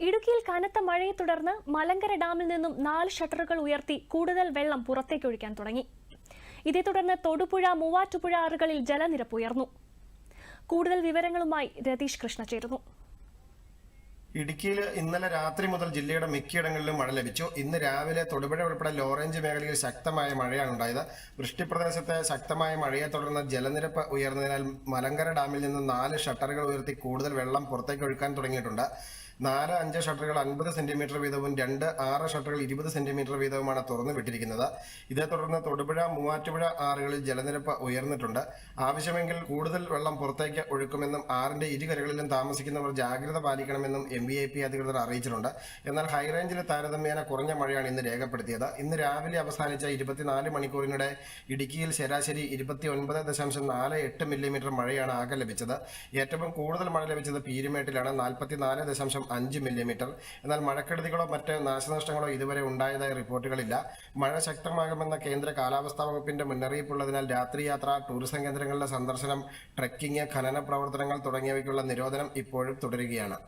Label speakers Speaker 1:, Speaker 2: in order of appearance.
Speaker 1: ഇടുക്കിയിൽ കനത്ത മഴയെ തുടർന്ന് മലങ്കര ഡാമിൽ നിന്നും നാല് ഷട്ടറുകൾ ഉയർത്തി കൂടുതൽ വെള്ളം പുറത്തേക്കൊഴിക്കാൻ തുടങ്ങി. ഇതേ തുടർന്ന് തൊടുപുഴ മൂവാറ്റുപുഴ ആറുകളിൽ ജലനിരപ്പ് ഉയർന്നു. കൂടുതൽ വിവരങ്ങളുമായി രതീഷ് കൃഷ്ണ ചേരുന്നു.
Speaker 2: ഇടുക്കിയിൽ ഇന്നലെ രാത്രി മുതൽ ജില്ലയുടെ മിക്കയിടങ്ങളിലും മഴ ലഭിച്ചു. ഇന്ന് രാവിലെ തൊടുപുഴ ഉൾപ്പെടെ ലോറേഞ്ച് മേഖലയിൽ ശക്തമായ മഴയാണ് ഉണ്ടായത്. വൃഷ്ടിപ്രദേശത്തെ ശക്തമായ മഴയെ തുടർന്ന് ജലനിരപ്പ് ഉയർന്നതിനാൽ മലങ്കര ഡാമിൽ നിന്ന് നാല് ഷട്ടറുകൾ ഉയർത്തി കൂടുതൽ വെള്ളം പുറത്തേക്ക് ഒഴുക്കാൻ തുടങ്ങിയിട്ടുണ്ട്. നാല് അഞ്ച് ഷട്ടറുകൾ അൻപത് സെന്റിമീറ്റർ വീതവും രണ്ട് ആറ് ഷട്ടറുകൾ ഇരുപത് സെന്റിമീറ്റർ വീതവുമാണ് തുറന്നു വിട്ടിരിക്കുന്നത്. ഇതേ തുടർന്ന് തൊടുപുഴ മൂവാറ്റുപുഴ ആറുകളിൽ ജലനിരപ്പ് ഉയർന്നിട്ടുണ്ട്. ആവശ്യമെങ്കിൽ കൂടുതൽ വെള്ളം പുറത്തേക്ക് ഒഴുക്കുമെന്നും ആറിന്റെ ഇരുകരകളിലും താമസിക്കുന്നവർ ജാഗ്രത പാലിക്കണമെന്നും എം ബി ഐ പി അധികൃതർ അറിയിച്ചിട്ടുണ്ട്. എന്നാൽ ഹൈറേഞ്ചിൽ താരതമ്യേന കുറഞ്ഞ മഴയാണ് ഇന്ന് രേഖപ്പെടുത്തിയത്. ഇന്ന് രാവിലെ അവസാനിച്ച ഇരുപത്തിനാല് മണിക്കൂറിനിടെ ഇടുക്കിയിൽ ശരാശരി ഇരുപത്തി ഒൻപത് ദശാംശം നാല് എട്ട് മില്ലിമീറ്റർ മഴയാണ് ആകെ ലഭിച്ചത്. ഏറ്റവും കൂടുതൽ മഴ ലഭിച്ചത് പീരുമേട്ടിലാണ്. നാൽപ്പത്തിനാല് ദശാംശം അഞ്ച് മില്ലിമീറ്റർ. എന്നാൽ മഴക്കെടുതികളോ മറ്റ് നാശനഷ്ടങ്ങളോ ഇതുവരെ ഉണ്ടായതായി റിപ്പോർട്ടുകളില്ല. മഴ ശക്തമാകുമെന്ന കേന്ദ്ര കാലാവസ്ഥാ വകുപ്പിന്റെ മുന്നറിയിപ്പുള്ളതിനാൽ രാത്രിയാത്ര ടൂറിസം കേന്ദ്രങ്ങളിലെ സന്ദർശനം ട്രെക്കിംഗ് ഖനന പ്രവർത്തനങ്ങൾ തുടങ്ങിയവയ്ക്കുള്ള നിരോധനം ഇപ്പോഴും തുടരുകയാണ്.